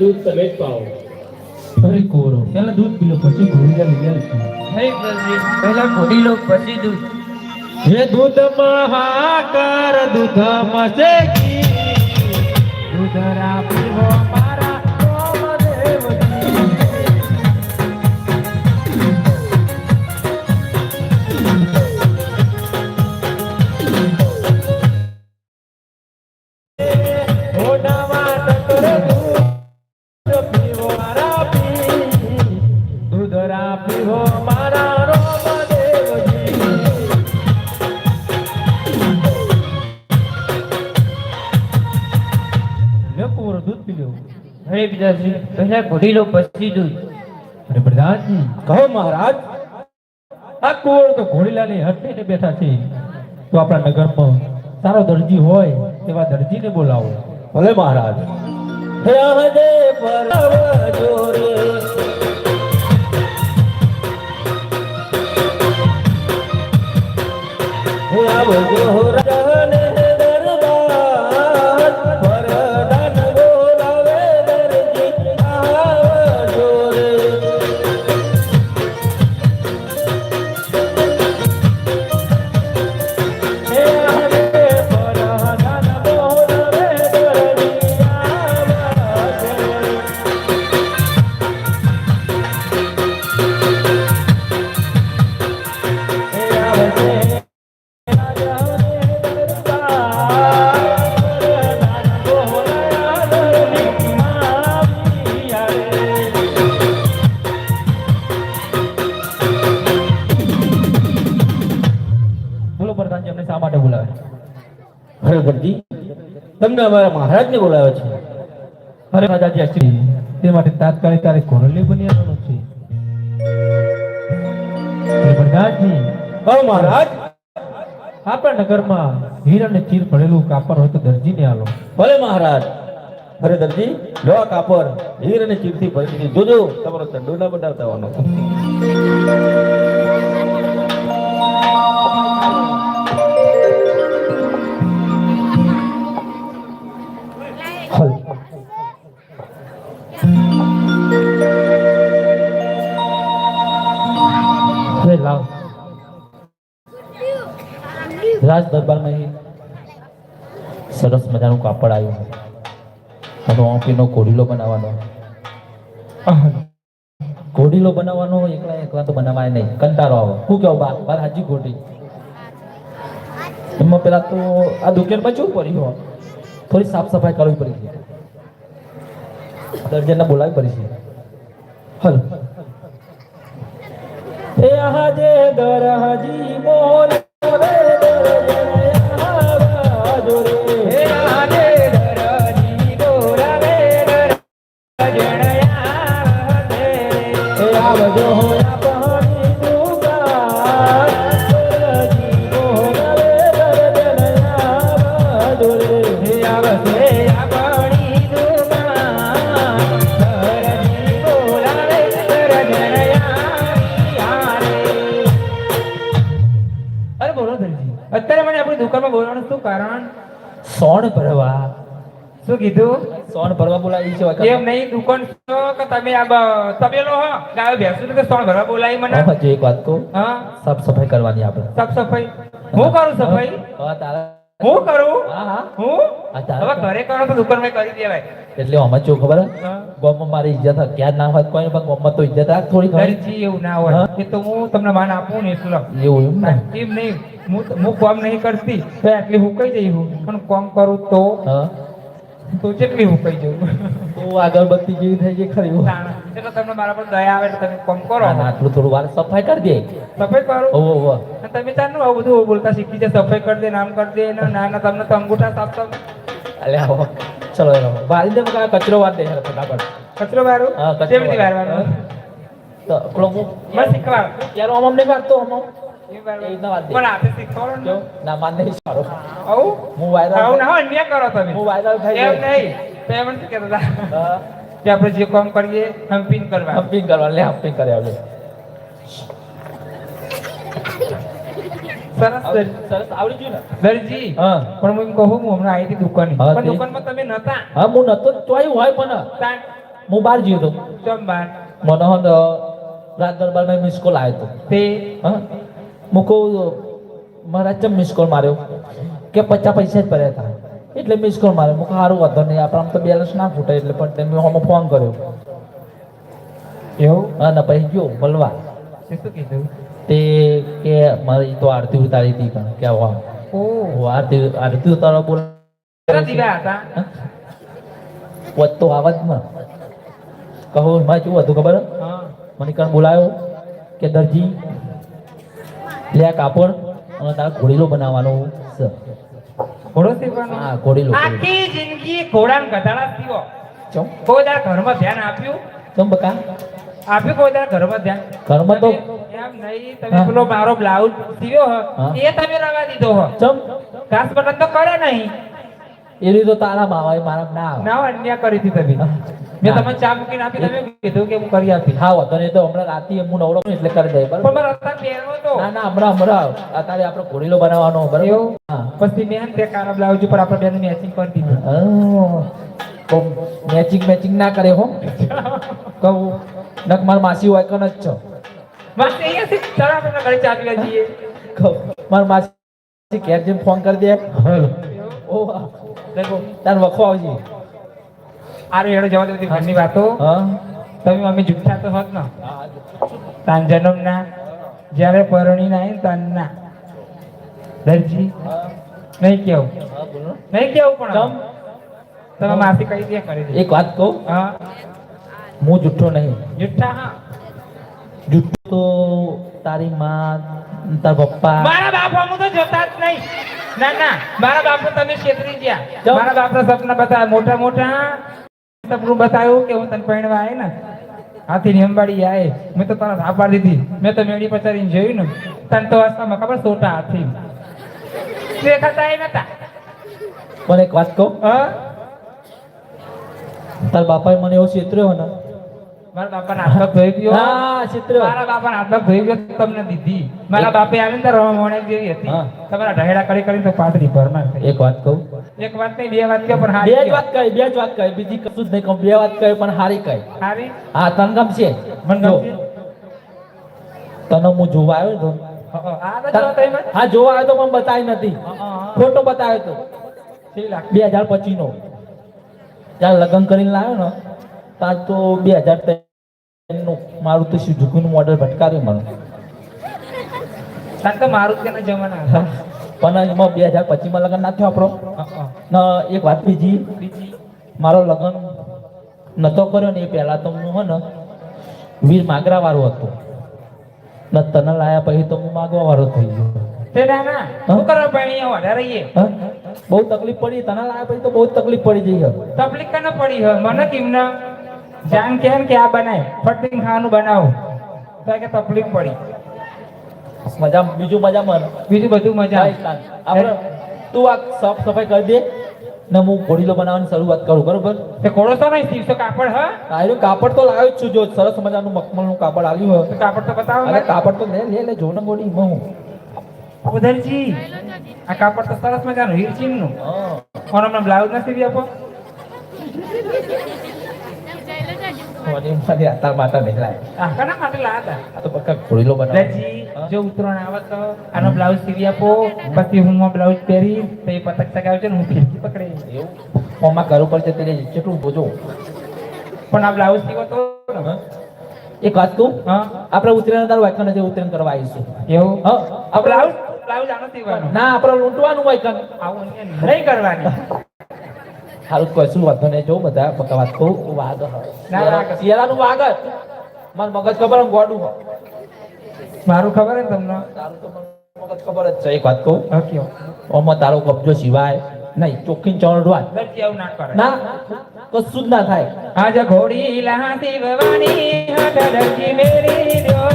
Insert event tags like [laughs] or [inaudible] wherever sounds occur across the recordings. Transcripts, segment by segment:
દૂધ તમે જ પાવો. અરે કોરો. પેલા દૂધ પીલો પછી ઘોડી લઈ લેશું નહીં પ્રભુજી પહેલા ઘોડી લો પછી દૂધ. હે દૂધમાં હાકર દૂધમાં દૂધ રા પીવો હરે પહેલા ઘોડી લો પછી દૂધ અરે પ્રધાન કહો મહારાજ, આ કુંવરો તો ઘોડીલાની હટીને બેઠા છે. તો આપણા નગરમાં સારો દરજી હોય તેવા દરજીને બોલાવો. ભલે મહારાજ. હે પરવજો રે અરે તમને અમારા મહારાજને બોલાવે છે. અરે રાજાજી આશ્રી તે માટે તાત્કાલિક તારે કોરલી બની આવવાનું છે પ્રધાનજી હા મહારાજ. આપણા નગરમાં હીર અને ચીર પડેલું કાપડ હોય તો દરજીને આલો. ભલે મહારાજ. અરે દરજી, લો કાપડ. હીર અને ચીરથી ભરી જોજો, તમારો ચંડો ના બનાવતા રાજ દરબારમાં એ સરસ મજાનું કાપડ આવ્યું. અને ઓપીનો કોડીલો બનાવવાનો. કોડીલો બનાવવાનો એકલા એકલા તો બનાવાય નહીં. કંટાળો આવે. શું કેવું બા બાર હાજી ખોટી એમાં પેલા તો આ દુકાનમાં શું પડ્યું થોડી સાફ સફાઈ કરવી પડી છે. દર્જનને બોલાવી પડી છે. હલ. એ હાજે દરહજી બોલ અત્યારે મને આપણી દુકાનમાં બોલવાનું શું કારણ? સોણ ભરવા. શું કીધું? સોણ ભરવા બોલાવી છે. એમ નહીં દુકાન છો કે તમે આ તબેલો હો. ગાયો ભેંસું કે સોણ ભરવા બોલાવી મને. હજી એક વાત કહું. હા. સાફ સફાઈ કરવાની આપણે. સાફ સફાઈ. હું કરું સફાઈ? હા, તારા. હું કરું? હા હા. હું? હવે ઘરે કરો તો દુકાનમાં કરી દેવાય. એટલે આમાં જો ખબર? ગોમમાં મારી ઇજ્જત. ક્યાં ના હોય કોઈ પણ ગોમમાં તો ઇજ્જત રાખ થોડી ઘણી એવું ના હોય. એ તો હું તમને માન આપું ને એટલું એવું એમ ને? એમ નહીં. હું કોમ નહીં કરતી. તો એટલી હું કહી જઈ હું. પણ કોમ કરું તો તો જેટલી હું કહી જવું તો અગરબત્તી જેવી થઈ ગઈ ખરી. એટલે તમને મારા પર દયા આવે એટલે તમે કોમ કરો. આટલું થોડું વાર સફાઈ કરી દે. સફાઈ કરો? ઓહો ઓહો. અને તમે તારનું આવું બધું બોલતા શીખી છે સફાઈ કરી દે નામ કરી દે ના ના તમને તો અંગૂઠા સાફ સાફ અલે આવો. ચલો એનો. બારી દે કાં કચરો વાર દે હેર ફટાફટ. કચરો વારો? હા, કચરો રીતે વાળું. વાળવાનું તો કોલો બસ શીખવાડ. યાર ઓમ અમને વાત દે. પણ હાથે શીખવાડો જો ના માન નહીં સારો આવું? હું વાયરલ આવું ના અન્ય કરો તમે. હું વાયરલ થઈ એમ નહીં. પેમેન્ટ કેતા હતા. કે આપણે જે કામ કરીએ હમ્પિંગ કરવા. હમ્પિંગ કરવા. લે હમ્પિંગ કરે આવડે સરસ સરસ આવડી ગયું ને? દરજી હા. પણ હું એમ કહું હું હમણાં આવી હતી દુકાને પણ દુકાનમાં તમે નતા. હા હું નતો તોય હોય પણ હું બહાર ગયો હતો ચમ બહાર. મને હો તો રાત દરબારમાં મિસ કોલ આવ્યો હતો તે. હા. હું કહું મારા ચમ મિસ કોલ માર્યો? કે પચાસ પૈસા જ ભર્યા હતા એટલે મિસ કોલ માર્યો. હું સારું વાંધો નહીં. આપણે આમ તો બેલેન્સ ના ફૂટે એટલે પણ તેમ મેં ફોન કર્યો. એવું? હા ના પછી ગયો મળવા શું કીધું? તે કે મારી તો આરતી ઉતારી હતી પણ કે વાહ. ઓ. આરતી આરતી ઉતારવા બોલ. કેટલા દીવા હતા. પોત તો માં. કહો એમાં શું હતું ખબર? મને કણ બોલાયો કે દરજી લે આ કાપડ અને તારા ઘોડીલો બનાવવાનો છે. ઘોડો સીવવાનો હા ઘોડીલો. આખી જિંદગી ઘોડા ગધાડા સીવો ચમ. કોઈ ઘરમાં ધ્યાન આપ્યું? ચમ બકા. આપ્યું કોઈ ઘરમાં ધ્યાન? ઘરમાં તો એમ નહીં તમે પેલો મારો બ્લાઉઝ સીવ્યો હ. એ તમે રવા દીધો હ. ચમ. ઘાસ બટન તો કરે નહીં. એ રીતે તારા માવા મારા ના ના અન્યાય કરી હતી તમે. મેં તમને ચા મૂકીને આપી તમે કીધું કે હું કરી આપી? હા વાંધો નહીં તો હમણાં રાતે હું નવરો એટલે કરી દે પણ બરાબર મારો અત્યારે પહેરવો તો. ના ના હમણાં હમણાં. અત્યારે આપણે ઘોડીલો બનાવવાનો બરાબર? હા. પછી મેં તે કાળા બ્લાઉઝ ઉપર આપણે બેન મેચિંગ કરી દીધું. મેચિંગ મેચિંગ ના કરે હો. [laughs] કહું નક માર માસી હોય કન જ છો? બસ અહીંયા થી ઘરે ચા જઈએ. માર માસી ઘેર જઈને ફોન કરી દે ઓ દેખો તાર વખો આવજી. આરે હેડો જવા દે ઘરની વાતો. તમે મમ્મી જુઠ્ઠા તો હોત ને. તાન જન્મના જ્યારે પરણીને આવી ને તાનના. દરજી નહીં કેવું. હા, નહીં કેવું પણ? તમે માસી કઈ દે કરી દે. એક વાત કહું. હા. હું જુઠ્ઠો નહીં. જુઠ્ઠા હા. જુઠ્ઠો તો તારી માં તાર પપ્પા. મારા બાપ હું તો જોતા જ નહીં. ના ના મારા બાપ તમે છેતરી ગયા. મારા બાપ ના સપના બતાવ્યા મોટા મોટા સપનું બતાવ્યું કે હું તને પરણવા આવે ને. હાથી ની અંબાડી આવે મેં તો તારા પાડી દીધી. મેં તો મેળી પચારીને જોયું ને. તને તો વાસ્તવમાં ખબર સોટા હાથી. દેખાતા એ નતા. પણ એક વાત કહું. હા? તાર બાપાએ મને એવો છેતર્યો ને મારા બાપાના હાથ ધોઈ ગયો. હા મારા બાપાના હાથ ધોઈ ગયો તમને દીધી. મારા બાપે આવીને તો રવા મોણે જેવી હતી. તમારા ઢહેડા કરી કરીને તો પાટરી થઈ. એક વાત કહું. એક વાત નહીં બે વાત કહે પણ બે જ વાત કહે બે જ વાત કહે. બીજી કશું જ નહીં કહું. બે વાત કહે પણ હારી કહે. હારી? હા તને ગમશે? મને ગમશે. તને હું જોવા આવ્યો તો? હા, જોવા આવ્યો તો પણ બતાવી નથી. ફોટો બતાવ્યો તો. બે હજાર પચીસ નો ત્યાં લગ્ન કરીને લાવ્યો ને ત્યાં તો બે હજારનું મારુતિ તો સુઝુકી નું મોડલ ભટકાવ્યું મને. કારણ કે મારુતિના જમાના પણ એમાં બે હજાર પચીસમાં લગ્ન ના થયો આપણો. ને એક વાત બીજી. મારો લગ્ન નતો કર્યો ને એ પહેલા તો હું હે ને વીર માગરા વાળો હતો. ને તને લાયા પછી તો હું માગવા વાળો થઈ ગયો? બહુ તકલીફ પડી તને લાયા પછી તો બહુ તકલીફ પડી જઈ. તકલીફ કને પડી મને કેમ ના? જાન કેમ કે આ બનાય. ફટિંગ ખાવાનું બનાવો. તો કે તકલીફ પડી. મજા બીજું મજા મને બીજું બધું મજા. આપણે તું આ સાફ સફાઈ કરી દે. ને હું ઘોડીલો બનાવવાની શરૂઆત કરું બરોબર? તે ઘોડો તો નહીં સીવશો કાપડ હા? આયરું કાપડ તો લાવ્યો જ છું જો સરસ મજાનું મખમલનું કાપડ આવ્યું હોય. તો કાપડ તો બતાવો અરે ને કાપડ તો લે લે લે જો ને ગોડી હું. ઉધરજી આ કાપડ તો સરસ મજાનું હિરચીનનું હા. કોણ હમણાં બ્લાઉઝ નથી આપો. મને મને આતાર માતા નહીં કના માટે હતા. આ તો પક્કા ઘોડીલો બનાવ. લજી જો ઉતરાણ આવે તો. આનો બ્લાઉઝ સીવી આપો. પછી હું આ બ્લાઉઝ પહેરી તો એ પતંગ ચગાવજો ને હું ફિરકી પકડી. એવું? ઓમાં ઘર ઉપર જતી રહી બોજો પણ આ બ્લાઉઝ સીવો તો. એક વાત તું આપણે ઉતરેણ તારું વાયકણ જે ઉતરેણ કરવા આવીશું એવું? હા. બ્લાઉઝ? બ્લાઉઝ આનો સીવાનો ના આપણે લૂંટવાનું વાયકણ આવું નહીં કરવાની. સારું કશું વાંધો નહીં. જો બધા પક્કા વાત કહું વાગ. શિયાળાનું વાગ જ. મને મગજ ખબર ગોડું મારું ખબર હે તમને? તારું મગજ ખબર જ છે. એક વાત કહું. ઓમાં તારો કબજો સિવાય નહીં. ચોખ્ખી ચણ ડોવાય ના કશું જ ના થાય. આજે ઘોડી લહાતી ભવાની હાથ ડકી મેરી દ્યો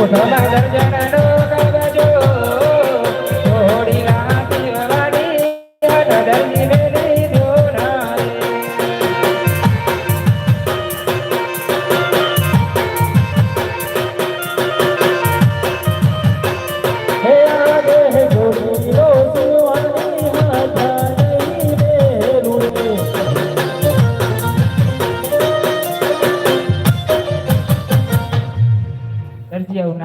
ના રે જીવો ધોલા દર્જનનો કબજો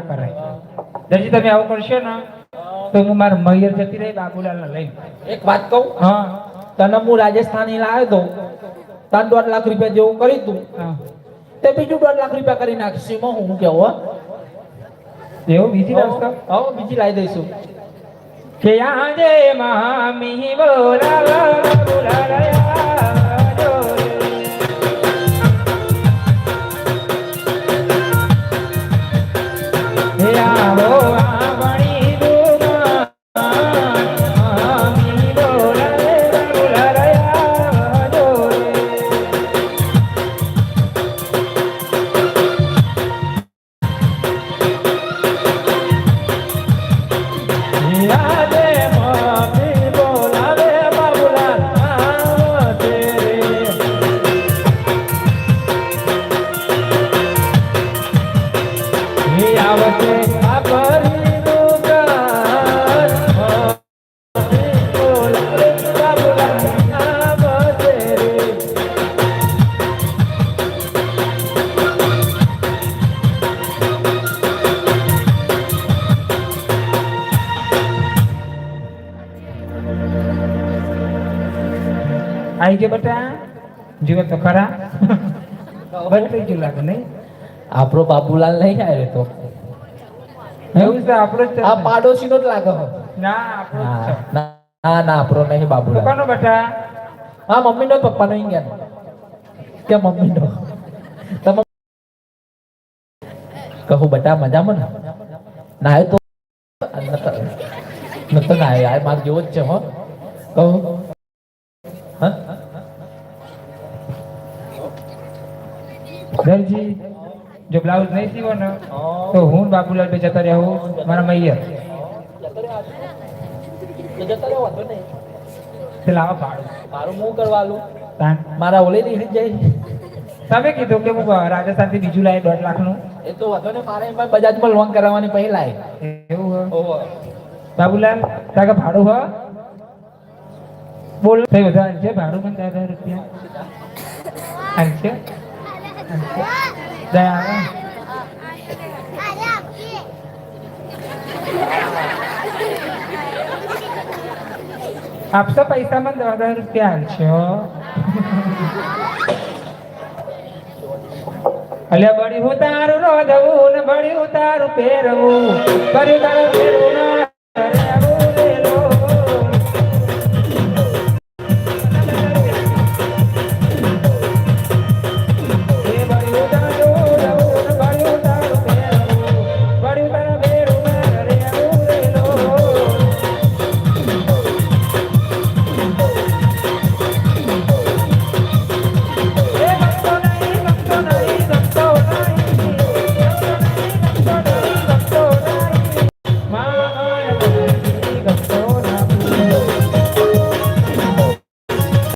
ના કરાય દરજી તમે આવું કરશો ને તો હું મારા મૈયર જતી રહી બાબુલાલને લઈને. એક વાત કહું? હા. તને હું રાજસ્થાની લાવ્યો તો તને દોઢ લાખ રૂપિયા જેવું કરી તું તે બીજું દોઢ લાખ રૂપિયા કરી નાખશે. એમાં હું કેવું હો? એવું? બીજી રસ્તો હા બીજી લાવી દઈશું. કે આજે મહામી બોલા બોલાયા આઈ ગયો બટા? જીવો તો ખરા. બંધ થઈ ગયું લાગે નહીં? આપણો બાબુલાલ નહીં આવ્યો તો. એવું છે આપણો જ આ પાડોશીનો જ લાગે. ના આપણો ના ના આપણો નહીં બાબુલાલ કોનો બટા? હા મમ્મીનો પપ્પાનો ઈ ગયા. કે મમ્મીનો? તમે કહું બટા મજામાં ને? નાયો તો નતો નાયો યાર માર જેવો જ છે હો. કહું. દરજી જો બ્લાઉઝ નહીં સીવો ને તો હું ને બાબુલાલ બે જતા રહ્યા હું મારા મૈયર. તે લાવો ભાડું. મારું મું કરવાનું મારા ઓલે જાય તમે કીધું કે હું રાજસ્થાનથી બીજું લાય દોઢ લાખનું. એ તો વધુ ને મારે બજાજમાં લોન કરાવવાની પહેલા એવું હો. બાબુલાલ તાકે ભાડું હો? બોલ. થઈ વધારે છે ભાડું પણ દાદા રૂપિયા? હાલશે દયા આવે આપશો પૈસા મને દસ હજાર રૂપિયા આપશો અલ્યા બળી હું તારું રોધવું ને બળી હું તારું પહેરવું. કર્યું તારું પહેરવું